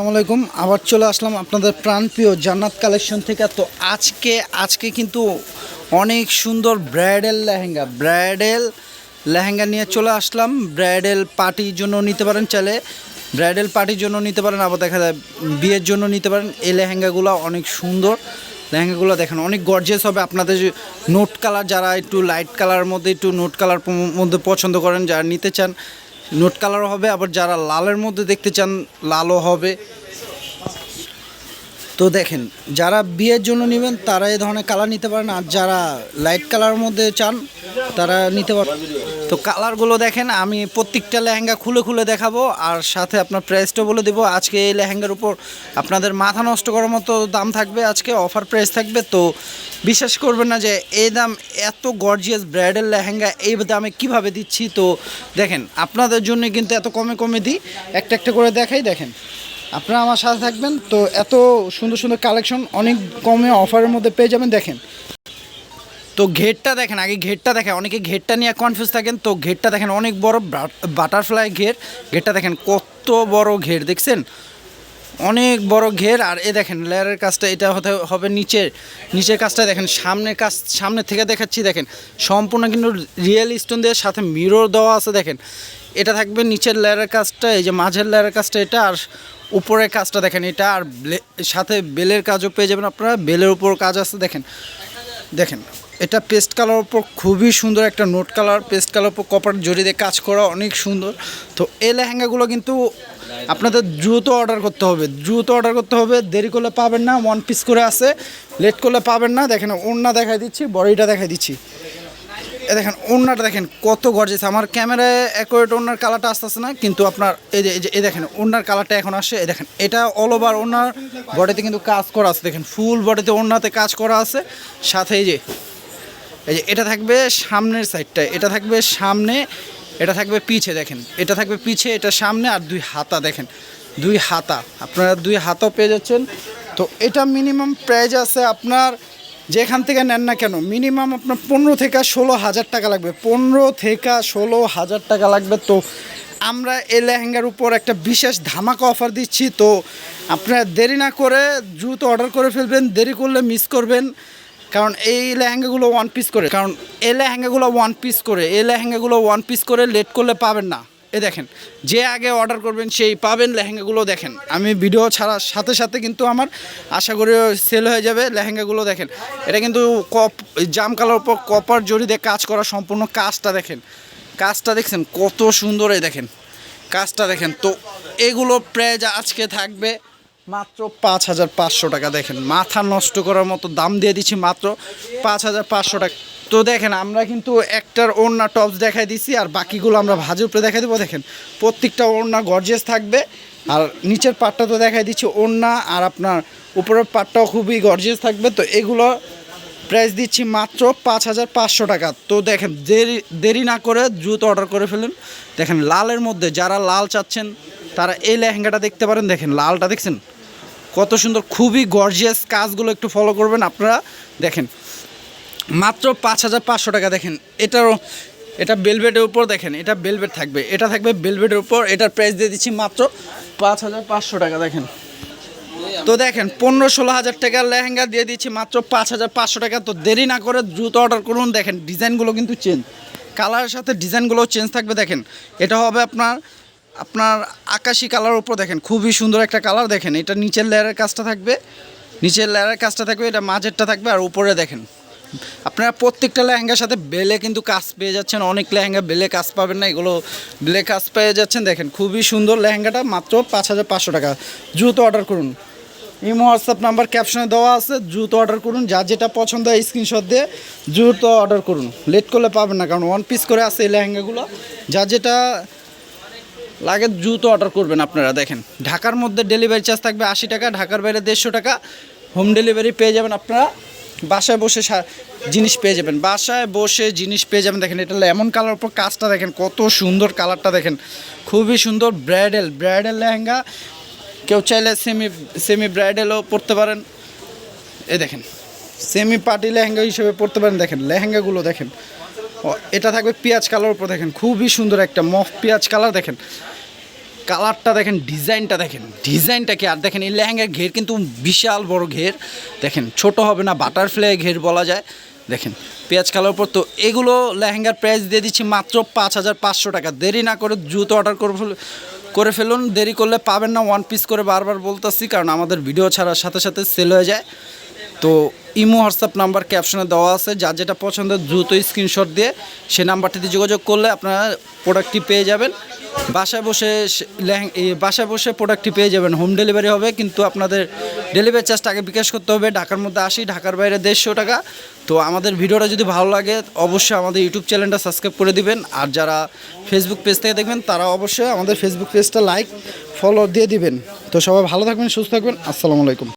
আসসালামু আলাইকুম। আবার চলে আসলাম আপনাদের প্রাণপ্রিয় জান্নাত কালেকশন থেকে। তো আজকে আজকে কিন্তু অনেক সুন্দর ব্রাইডাল লেহেঙ্গা ব্রাইডাল লেহেঙ্গা নিয়ে চলে আসলাম। ব্রাইডাল পার্টির জন্য নিতে পারেন চাইলে। ব্রাইডাল পার্টির জন্য নিতে পারেন, আবার দেখা যায় বিয়ের জন্য নিতে পারেন। এই লেহেঙ্গাগুলো অনেক সুন্দর। লেহেঙ্গাগুলো দেখেন, অনেক গর্জেস হবে। আপনাদের নোট কালার যারা একটু লাইট কালার মধ্যে, একটু নোট কালার মধ্যে পছন্দ করেন, যারা নিতে চান নোট কালারও হবে আবার যারা লালের মধ্যে দেখতে চান লালও হবে। তো দেখেন, যারা বিয়ের জন্য নেবেন তারা এই ধরনের কালার নিতে পারেন আর যারা লাইট কালারের মধ্যে চান, তারা নিতে পারেন তো কালারগুলো দেখেন, আমি প্রত্যেকটা লেহেঙ্গা খুলে খুলে দেখাবো, আর সাথে আপনার প্রাইসটা বলে দেবো, আজকে এই লেহেঙ্গার উপর আপনাদের মাথা নষ্ট করার মতো দাম থাকবে, আজকে অফার প্রাইস থাকবে, তো বিশ্বাস করবেন না যে এই দাম এত গর্জিয়াস ব্রাইডাল লেহেঙ্গা, এই দামে কীভাবে দিচ্ছি, তো দেখেন, আপনাদের জন্য কিন্তু এত কমে কমে দিই, একটা একটা করে দেখাই, দেখেন। আপনারা আমার সাথে থাকবেন। তো এত সুন্দর সুন্দর কালেকশন অনেক কমে অফারের মধ্যে পেয়ে যাবেন, দেখেন। তো ঘেরটা দেখেন, আগে ঘেরটা দেখেন, অনেকে ঘেরটা নিয়ে কনফিউজ থাকেন। তো ঘেরটা দেখেন, অনেক বড় বাটারফ্লাই ঘের। ঘেরটা দেখেন, কত বড় ঘের, দেখছেন? অনেক বড় ঘের, আর এ দেখেন, লেয়ারের কাজটা, এটা হতে হবে নিচের নিচের কাজটা দেখেন, সামনের কাজ সামনে থেকে দেখাচ্ছি, দেখেন, সম্পূর্ণ কিন্তু রিয়েল স্টোন দিয়ে সাথে মিরর দেওয়া আছে, দেখেন, এটা থাকবে নিচের লেয়ারের কাজটা, এই যে মাঝের লেয়ারের কাজটা এটা, আর উপরের কাজটা দেখেন এটা, আর সাথে বেলের কাজও পেয়ে যাবেন আপনারা, বেলের উপর কাজ আছে, দেখেন দেখেন এটা পেস্ট কালার উপর খুবই সুন্দর একটা নোট কালার, পেস্ট কালার উপর কপার জড়ি দিয়ে কাজ করা অনেক সুন্দর। তো এই লেহেঙ্গাগুলো কিন্তু আপনাদের দ্রুত অর্ডার করতে হবে, দ্রুত অর্ডার করতে হবে, দেরি করলে পাবেন না ওয়ান পিস করে আছে লেট করলে পাবেন না। দেখেন, ওড়না দেখাই দিচ্ছি, বডিটা দেখাই দিচ্ছি। এ দেখেন, ওড়নাটা দেখেন, কত গর্জেস আমার ক্যামেরায় অ্যাকোরেট ওড়নার কালারটা আসতে আসতেছে না, কিন্তু আপনার এই যে, এই দেখেন, ওড়নার কালারটা এখন আসে, এই দেখেন, এটা অল ওভার ওড়নার বডিতে কিন্তু কাজ করা আছে। দেখেন ফুল বডিতে ওড়নাতে কাজ করা আছে। সাথে এই যে এই যে এটা থাকবে সামনের সাইডটা, এটা থাকবে সামনে, এটা থাকবে পিছে দেখেন, এটা থাকবে পিছে, এটা সামনে আর দুই হাতা দেখেন, দুই হাতা, আপনারা দুই হাতাও পেয়ে যাচ্ছেন। তো এটা মিনিমাম প্রাইস আছে আপনার, যেখান থেকে নেন না কেন মিনিমাম আপনার পনেরো থেকে ষোলো হাজার টাকা লাগবে, পনেরো থেকে ষোলো হাজার টাকা লাগবে। তো আমরা এই লেহেঙ্গার উপর একটা বিশেষ ধামাকা অফার দিচ্ছি। তো আপনারা দেরি না করে দ্রুত অর্ডার করে ফেলবেন, দেরি করলে মিস করবেন। কারণ এই লেহেঙ্গাগুলো ওয়ান পিস করে, কারণ এই লেহেঙ্গাগুলো ওয়ান পিস করে, এই লেহেঙ্গাগুলো ওয়ান পিস করে লেট করলে পাবেন না। এ দেখেন, যে আগে অর্ডার করবেন সেই পাবেন লেহেঙ্গাগুলো দেখেন। আমি ভিডিও ছাড়ার সাথে সাথে কিন্তু আমার আশা করি সেল হয়ে যাবে লেহেঙ্গাগুলো দেখেন। এটা কিন্তু কপ, জাম কালার উপর কপার জড়ি দিয়ে কাজ করা সম্পূর্ণ কাজটা দেখেন। কাজটা দেখছেন কত সুন্দর দেখেন। কাজটা দেখেন, তো এগুলো প্রাইজ আজকে থাকবে মাত্র পাঁচ হাজার পাঁচশো টাকা দেখেন। মাথা নষ্ট করার মতো দাম দিয়ে দিচ্ছি মাত্র পাঁচ হাজার পাঁচশো টাকা। তো দেখেন, আমরা কিন্তু একটার ওড়না টপস দেখাই দিছি আর বাকিগুলো আমরা ভাজের উপরে দেখাই দেবো। দেখেন, প্রত্যেকটা ওড়না গর্জেস থাকবে। আর নিচের পাটটা তো দেখাই দিচ্ছি, ওড়না আর আপনার উপরের পাটটাও খুবই গর্জেস থাকবে। তো এগুলো প্রাইস দিচ্ছি মাত্র পাঁচ হাজার পাঁচশো টাকা। তো দেখেন, দেরি দেরি না করে দ্রুত অর্ডার করে ফেলুন। দেখেন, লালের মধ্যে যারা লাল চাচ্ছেন তারা এই লেহেঙ্গাটা দেখতে পারেন, দেখেন লালটা দেখছেন? কত সুন্দর, খুবই গর্জিয়াস কাজগুলো একটু ফলো করবেন আপনারা, দেখেন। মাত্র পাঁচ হাজার পাঁচশো টাকা, দেখেন, এটারও, এটা বেলভেটের উপর দেখেন, এটা বেলভেট থাকবে, এটা থাকবে বেলভেটের উপর, এটার প্রাইস দিয়ে দিচ্ছি মাত্র পাঁচ হাজার পাঁচশো টাকা, দেখেন। তো দেখেন, পনেরো ষোলো হাজার টাকার লেহেঙ্গা দিয়ে দিচ্ছি মাত্র পাঁচ হাজার পাঁচশো টাকা, তো দেরি না করে দ্রুত অর্ডার করুন, দেখেন ডিজাইনগুলো কিন্তু চেঞ্জ কালারের সাথে ডিজাইনগুলো চেঞ্জ থাকবে, দেখেন। এটা হবে আপনার আপনার আকাশি কালার উপর দেখেন, খুবই সুন্দর একটা কালার দেখেন। এটা নিচের লেয়ারের কাজটা থাকবে, নিচের লেয়ারের কাজটা থাকবে, এটা মাঝেরটা থাকবে আর উপরে দেখেন। আপনারা প্রত্যেকটা লেহেঙ্গার সাথে বেলে কিন্তু কাজ পেয়ে যাচ্ছেন, অনেক লেহেঙ্গা বেলে কাজ পাবেন না, এগুলো বেলে কাজ পেয়ে যাচ্ছেন, দেখেন, খুবই সুন্দর লেহেঙ্গাটা, মাত্র পাঁচ হাজার পাঁচশো টাকা। দ্রুত অর্ডার করুন। ইমো হোয়াটসঅ্যাপ নাম্বার ক্যাপশনে দেওয়া আছে দ্রুত অর্ডার করুন যার যেটা পছন্দ হয় স্ক্রিনশট দিয়ে দ্রুত অর্ডার করুন। লেট করলে পাবেন না, কারণ ওয়ান পিস করে আছে এই লেহেঙ্গাগুলো। যা যেটা লাগে দ্রুত অর্ডার করবেন আপনারা, দেখেন। ঢাকার মধ্যে ডেলিভারি চার্জ থাকবে আশি টাকা, ঢাকার বাইরে দেড়শো টাকা। হোম ডেলিভারি পেয়ে যাবেন আপনারা। বাসায় বসে জিনিস পেয়ে যাবেন। বাসায় বসে জিনিস পেয়ে যাবেন। দেখেন, এটা এমন কালার উপর কাজটা দেখেন, কত সুন্দর কালারটা দেখেন। খুবই সুন্দর ব্রাইডাল ব্রাইডেল লেহেঙ্গা। কেউ চাইলে সেমি সেমি ব্রাইডালও পরতে পারেন। এ দেখেন সেমি পার্টি লেহেঙ্গা হিসেবে পরতে পারেন। দেখেন, লেহেঙ্গাগুলো দেখেন। এটা থাকবে পেঁয়াজ কালার উপর দেখেন, খুবই সুন্দর একটা মফ পেঁয়াজ কালার দেখেন। কালারটা দেখেন, ডিজাইনটা দেখেন, ডিজাইনটা কি? আর দেখেন এই লেহেঙ্গার ঘের কিন্তু বিশাল বড় ঘের। দেখেন, ছোট হবে না বাটারফ্লাই ঘের বলা যায়। দেখেন, পেঁয়াজ কালার উপর, তো এগুলো লেহেঙ্গার প্রাইস দিয়ে দিচ্ছি মাত্র পাঁচ হাজার পাঁচশো টাকা। দেরি না করে জুতো অর্ডার করে করে ফেলুন। দেরি করলে পাবেন না ওয়ান পিস করে বারবার বলতেছি, কারণ আমাদের ভিডিও ছাড়ার সাথে সাথে সেল হয়ে যায়। তো ইমো হোয়াটসঅ্যাপ নাম্বার ক্যাপশনে দেওয়া আছে। যার যেটা পছন্দ, দ্রুত স্ক্রিনশট দিয়ে সে নাম্বারটিতে যোগাযোগ করলে আপনারা প্রোডাক্টটি পেয়ে যাবেন। বাসায় বসে বাসায় বসে প্রোডাক্টটি পেয়ে যাবেন। হোম ডেলিভারি হবে, কিন্তু আপনাদের ডেলিভারি চার্জটা আগে বিকাশ করতে হবে। ঢাকার মধ্যে আসি ঢাকার বাইরে দেড়শো টাকা। তো আমাদের ভিডিওটা যদি ভালো লাগে, অবশ্যই আমাদের ইউটিউব চ্যানেলটা সাবস্ক্রাইব করে দিবেন। আর যারা ফেসবুক পেজ থেকে দেখবেন, তারা অবশ্যই আমাদের ফেসবুক পেজটা লাইক ফলো দিয়ে দিবেন। তো সবাই ভালো থাকবেন, সুস্থ থাকবেন। আসসালামু আলাইকুম।